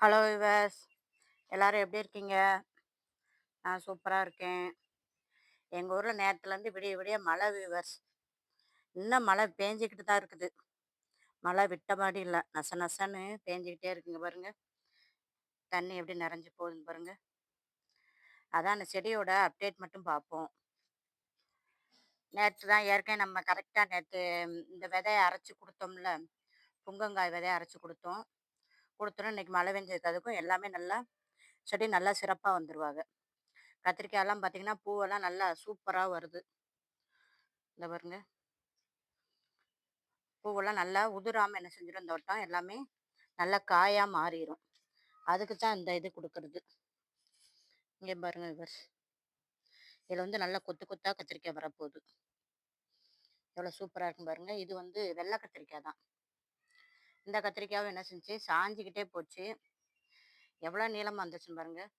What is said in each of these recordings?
Hello viewers எல்லோரும் எப்படி இருக்கீங்க? நான் சூப்பராக இருக்கேன். எங்கள் ஊரில் நேரத்துலேருந்து விடிய விடிய மழை விவர்ஸ் இன்னும் மழை பேஞ்சிக்கிட்டு தான் இருக்குது. மழை விட்ட மாதிரி இல்லை. நச நசன்னு பேஞ்சிக்கிட்டே இருக்குங்க பாருங்கள் தண்ணி எப்படி நிறைஞ்சு போகுதுன்னு பாருங்கள் அதான் அந்த செடியோட அப்டேட் மட்டும் பார்ப்போம். நேற்று தான் ஏற்கனவே நம்ம கரெக்டாக நேற்று இந்த விதையை அரைச்சி கொடுத்தோம்ல. புங்கங்காய் விதையை அரைச்சி கொடுத்தோம். கொடுத்தோன்னா இன்றைக்கி மழை வெஞ்சதுக்கும் எல்லாமே நல்லா செடி நல்லா சிறப்பாக வந்துடுவாங்க கத்திரிக்காயெல்லாம் பார்த்தீங்கன்னா பூவெல்லாம் நல்லா சூப்பராக வருது. இந்த பாருங்க. பூவெல்லாம் நல்லா உதிராமல் என்ன செஞ்சிடும் தோட்டம் எல்லாமே நல்லா காயாக மாறிடும் அதுக்கு தான் இந்த இது கொடுக்கறது. இங்கே பாருங்க இவர் இதில் வந்து நல்லா கொத்து கொத்தாக கத்திரிக்காய் வரப்போகுது. எவ்வளோ சூப்பராக இருக்கும் பாருங்கள் இது வந்து வெள்ளை கத்திரிக்காய் தான். இந்த கத்திரிக்காயும் என்ன செஞ்சு சாஞ்சிக்கிட்டே போச்சு. எவ்வளோ நீளமாக வந்துச்சுன்னு பாருங்கள்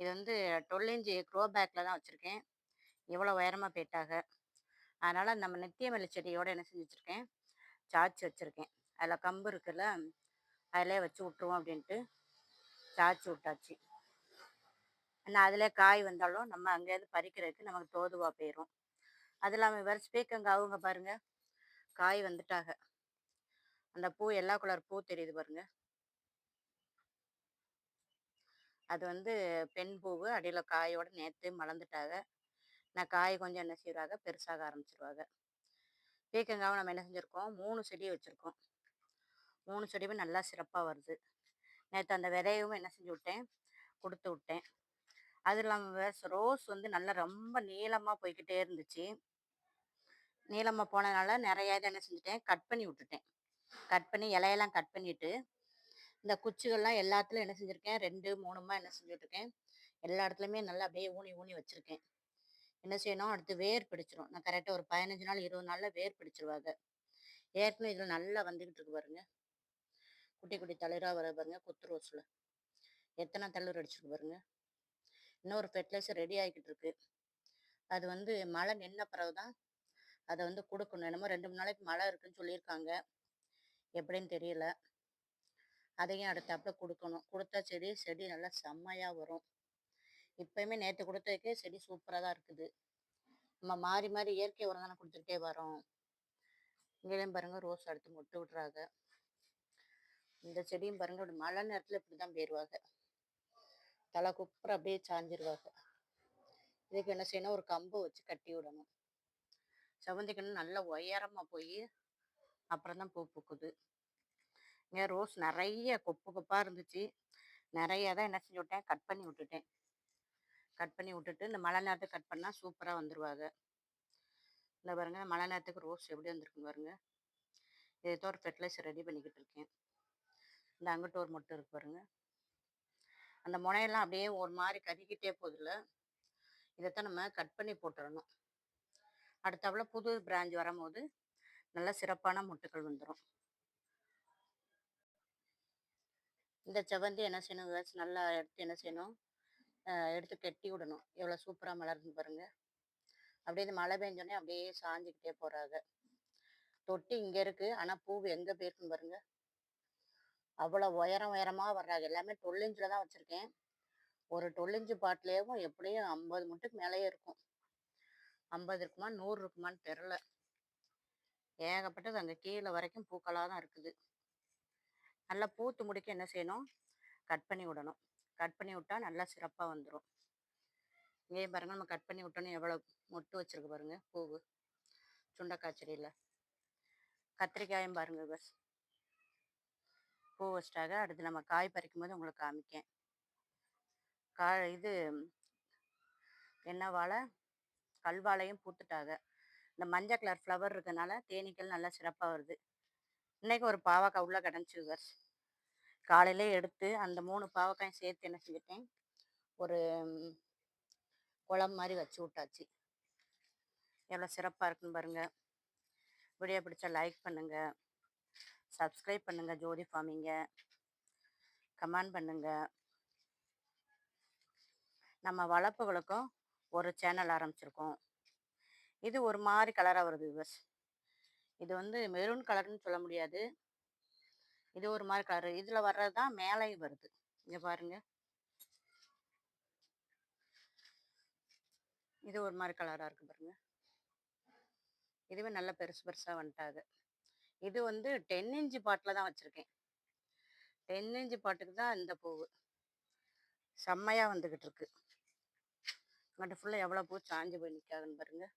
இது வந்து டுவெல் இன்ச்சு க்ரோ பேக்கில் தான் வச்சுருக்கேன். எவ்வளோ உயரமாக போயிட்டாக. அதனால் நம்ம நித்தியமல்லி செடியோடு என்ன செஞ்சு வச்சுருக்கேன் சாய்ச்சி வச்சுருக்கேன். அதில் கம்பு இருக்குல்ல அதிலே வச்சு விட்ருவோம் அப்படின்ட்டு சாய்ச்சி விட்டாச்சு. ஆனால் அதிலே காய் வந்தாலும் நம்ம அங்கேருந்து பறிக்கிறதுக்கு நமக்கு தோதுவாக போயிடும் அது இல்லாமல் வேறு ஸ்பீக்கங்காவுங்க பாருங்கள் காய் வந்துட்டாக. அந்த பூ எல்லா கலர் பூ தெரியுது பாருங்க. அது வந்து பெண் பூவு. அடியில் காயோட நேற்று மலர்ந்துட்டாங்க. நான் காய் கொஞ்சம் என்ன செய்வாங்க பெருசாக ஆரம்பிச்சிருவாங்க. பீக்கங்காவும் நம்ம என்ன செஞ்சுருக்கோம்? மூணு செடி வச்சுருக்கோம். மூணு செடியுமே நல்லா சிறப்பாக வருது. நேற்று அந்த விதையும் என்ன செஞ்சு விட்டேன்? கொடுத்து விட்டேன். அது இல்லாமல் ரோஸ் வந்து நல்லா ரொம்ப நீளமாக போய்கிட்டே இருந்துச்சு. நீளமாக போனதுனால நிறைய இதை என்ன செஞ்சுட்டேன்? கட் பண்ணி விட்டுட்டேன். கட் பண்ணி இலையெல்லாம் கட் பண்ணிட்டு இந்த குச்சிகள்லாம் எல்லாத்துலையும் என்ன செஞ்சுருக்கேன் ரெண்டு மூணுமா என்ன செஞ்சுட்ருக்கேன் எல்லா இடத்துலையுமே நல்லா அப்படியே ஊனி ஊனி வச்சுருக்கேன். என்ன செய்யணும் அடுத்து வேர் பிடிச்சிரும். நான் கரெக்டாக ஒரு பதினஞ்சு நாள் இருபது நாளில் வேர் பிடிச்சிருவாங்க. ஏற்கனவே இதில் நல்லா வந்துக்கிட்டு இருக்கு பாருங்க. குட்டி குட்டி தளிராக வர பாருங்க குத்து ரோஸில். எத்தனை தளிர் அடிச்சிருக்கு பாருங்க. இன்னொரு ஃபெர்டிலைசர் ரெடி ஆகிக்கிட்டு இருக்கு. அது வந்து மழை நின்ன பிறகு தான் அதை வந்து கொடுக்கணும். என்னமோ ரெண்டு மூணு நாளைக்கு மழை இருக்குன்னு சொல்லியிருக்காங்க. எப்படின்னு தெரியல. அதையும் அடுத்தாப்புல கொடுக்கணும். கொடுத்தா செடி செடி நல்லா செம்மையாக வரும். இப்போயுமே நேற்று கொடுத்ததுக்கே செடி சூப்பராக தான் இருக்குது. நம்ம மாறி மாறி இயற்கை உரம் தானே கொடுத்துட்டே வரோம். இங்கேயும் பாருங்கள் ரோஸ் அடுத்து முட்டு விட்றாங்க. இந்த செடியும் பாருங்க அப்படி மழை நேரத்தில் இப்படி தான் போயிடுவாங்க தலை குப்புற அப்படியே சாஞ்சிருவாங்க. இதுக்கு என்ன செய்யணும்? ஒரு கம்பு வச்சு கட்டி விடணும். செவந்திக்கணும் நல்லா உயரமாக போய் அப்புறம் தான் பூ பூக்குது. இங்கே ரோஸ் நிறைய கொப்பு கொப்பாக இருந்துச்சு. நிறைய தான் என்ன செஞ்சு விட்டேன்? கட் பண்ணி விட்டுட்டேன். கட் பண்ணி விட்டுட்டு இந்த மழை நேரத்துக்கு கட் பண்ணால் சூப்பராக வந்துடுவாங்க இந்த பாருங்க மழை நேரத்துக்கு ரோஸ் எப்படி வந்திருக்குன்னு பாருங்க. இதை ஒரு ஃபெர்டிலைசர் ரெடி பண்ணிக்கிட்டு இருக்கேன். இந்த அங்கிட்ட ஒரு மொட்டை இருக்கு பாருங்க. அந்த முனையெல்லாம் அப்படியே ஒரு மாதிரி கருகிட்டே போதில்ல இதைத்தான் நம்ம கட் பண்ணி போட்டுடணும் அடுத்தவளை புது பிராஞ்ச் வரும்போது நல்ல சிறப்பான முட்டுகள் வந்துடும் இந்த செவ்வந்தி என்ன செய்யணும்? நல்லா எடுத்து என்ன செய்யணும்? எடுத்து கெட்டி விடணும். எவ்வளோ சூப்பராக மலர்ந்து பாருங்கள் அப்படியே இந்த மழை பெஞ்சோடனே அப்படியே சாஞ்சிக்கிட்டே போகிறாங்க தொட்டி இங்கே இருக்குது ஆனால் பூ எங்கே போயிருக்குன்னு பாருங்க. அவ்வளோ உயரம் உயரமாக வர்றாங்க எல்லாமே டொல்லிஞ்சில் தான் வச்சுருக்கேன். ஒரு டொல்லிஞ்சு பாட்டிலேயும் எப்படியும் ஐம்பது முட்டுக்கு மேலேயே இருக்கும். ஐம்பது இருக்குமா? நூறு இருக்குமான்னு தெரில ஏகப்பட்டது அங்கே கீழே வரைக்கும் பூக்களாக தான் இருக்குது. நல்லா பூத்து முடிக்க என்ன செய்யணும்? கட் பண்ணி விடணும். கட் பண்ணி விட்டால் நல்லா சிறப்பாக வந்துடும் இங்கேயும் பாருங்கள் நம்ம கட் பண்ணி விட்டோன்னு எவ்வளோ மொட்டு வச்சுருக்கு பாருங்கள் பூவு. சுண்டக்காய் செடியில். கத்திரிக்காயும் பாருங்கள் பஸ் பூ வச்சிட்டாக அடுத்து நம்ம காய் பறிக்கும் போது உங்களுக்கு காமிக்கேன். கா இது என்ன வாழை? கல்வாழையும் பூத்துட்டாக. இந்த மஞ்சள் கலர் ஃப்ளவர் இருக்கனால தேனீக்கள் நல்லா சிறப்பாக வருது. இன்றைக்கி ஒரு பாவக்காய் உள்ளே கிடஞ்சி பஸ் காலையிலே எடுத்து அந்த மூணு பாவக்காயும் சேர்த்து என்ன செஞ்சுட்டேன்? ஒரு குளம் மாதிரி வச்சு விட்டாச்சு. எவ்வளோ சிறப்பாக இருக்குன்னு பாருங்கள் வீடியோ பிடிச்சா லைக் பண்ணுங்கள் சப்ஸ்கிரைப் பண்ணுங்கள் ஜோதி ஃபார்மிங்க. கமெண்ட் பண்ணுங்கள் நம்ம வளர்ப்புகளுக்கும் ஒரு சேனல் ஆரம்பிச்சிருக்கோம். இது ஒரு மாதிரி கலராக வருது பஸ் இது வந்து மெரூன் கலர்னு சொல்ல முடியாது. இது ஒரு மாதிரி கலரு. இதில் வர்றது தான் மேலேயும் வருது. இங்கே பாருங்க. இது ஒரு மாதிரி கலராக இருக்குது பாருங்க. இதுவே நல்ல பெருசு பெருசாக வந்துட்டாது இது வந்து டென் இன்ச்சு பாட்டில் தான் வச்சுருக்கேன். டென் இன்ச்சு பாட்டுக்கு தான் இந்த பூவு. செம்மையாக வந்துக்கிட்டு இருக்கு. அங்கிட்ட ஃபுல்லாக எவ்வளோ பூ சாஞ்சு போய் நிற்காதுன்னு பாருங்கள்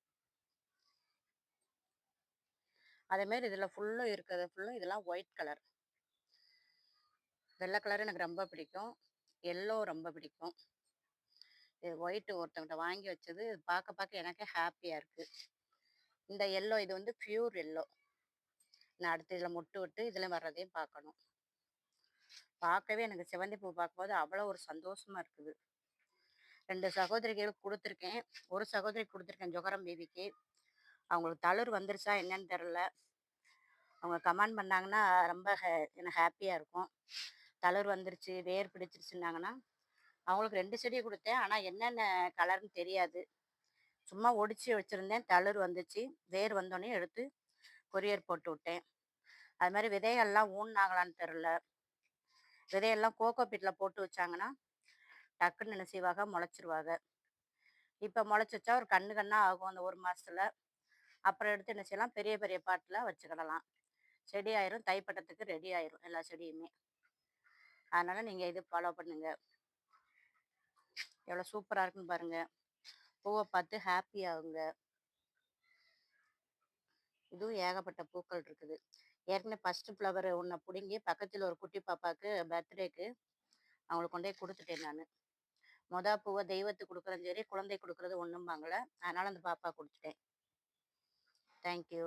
அதேமாரி இதில் ஃபுல்லும் இருக்கிறது ஃபுல்லும் இதெல்லாம் ஒயிட் கலர் வெள்ளை கலர் எனக்கு ரொம்ப பிடிக்கும். எல்லோ ரொம்ப பிடிக்கும். இது ஒயிட் ஒருத்தவங்கிட்ட வாங்கி வச்சது பார்க்க பார்க்க எனக்கே ஹாப்பியாக இருக்குது இந்த எல்லோ இது வந்து பியூர் எல்லோ நான் அடுத்து இதில் முட்டு விட்டு இதில் வர்றதையும் பார்க்கணும் பார்க்கவே எனக்கு சிவந்தி பூ பார்க்கும்போது அவ்வளோ ஒரு சந்தோஷமா இருக்குது. ரெண்டு சகோதரிகளுக்கு கொடுத்துருக்கேன். ஒரு சகோதரி கொடுத்துருக்கேன் ஜொகரம் பேபிக்கு அவங்களுக்கு தளர் வந்துருச்சா என்னன்னு தெரில அவங்க கமெண்ட் பண்ணாங்கன்னா ரொம்ப ஹே- எனக்கு ஹாப்பியாக இருக்கும். தளர் வந்துருச்சு வேர் பிடிச்சிருச்சுன்னாங்கன்னா அவங்களுக்கு ரெண்டு செடி கொடுத்தேன். ஆனால் என்னென்ன கலர்னு தெரியாது. சும்மா ஒடிச்சு வச்சுருந்தேன். தளர் வந்துச்சு. வேர் வந்தோடனே எடுத்து கொரியர் போட்டு விட்டேன். அது மாதிரி விதைகள்லாம் ஊன்னாங்களான்னு தெரில விதையெல்லாம் கோகோ பீட்டில் போட்டு வச்சாங்கன்னா டக்குன்னு என்ன செய்வாங்க? முளைச்சிருவாங்க. இப்போ முளைச்சி வச்சா ஒரு கண்ணு கண்ணாக ஆகும் அந்த ஒரு மாதத்தில் அப்புறம் எடுத்து என்ன செய்யலாம்? பெரிய பெரிய பாட்டில் வச்சுக்கிடலாம். செடி ஆயிரும் தைப்பட்டத்துக்கு ரெடி ஆயிரும் எல்லா செடியுமே. அதனால நீங்கள் இது ஃபாலோ பண்ணுங்க. எவ்வளோ சூப்பராக இருக்குன்னு பாருங்க. பூவை பார்த்து ஹாப்பி ஆகுங்க. இதுவும் ஏகப்பட்ட பூக்கள் இருக்குது. ஏற்கனவே ஃபஸ்ட்டு ஃப்ளவர் ஒன்றை பிடுங்கி பக்கத்தில் ஒரு குட்டி பாப்பாவுக்கு பர்த்டேக்கு அவங்களுக்கு கொண்டு போய் கொடுத்துட்டேன் நான். மொதல் பூவை தெய்வத்துக்கு கொடுக்குறதும் சரி குழந்தை கொடுக்குறது ஒன்றும்பாங்கள அதனால் அந்த பாப்பா கொடுத்துட்டேன். தேங்க்யூ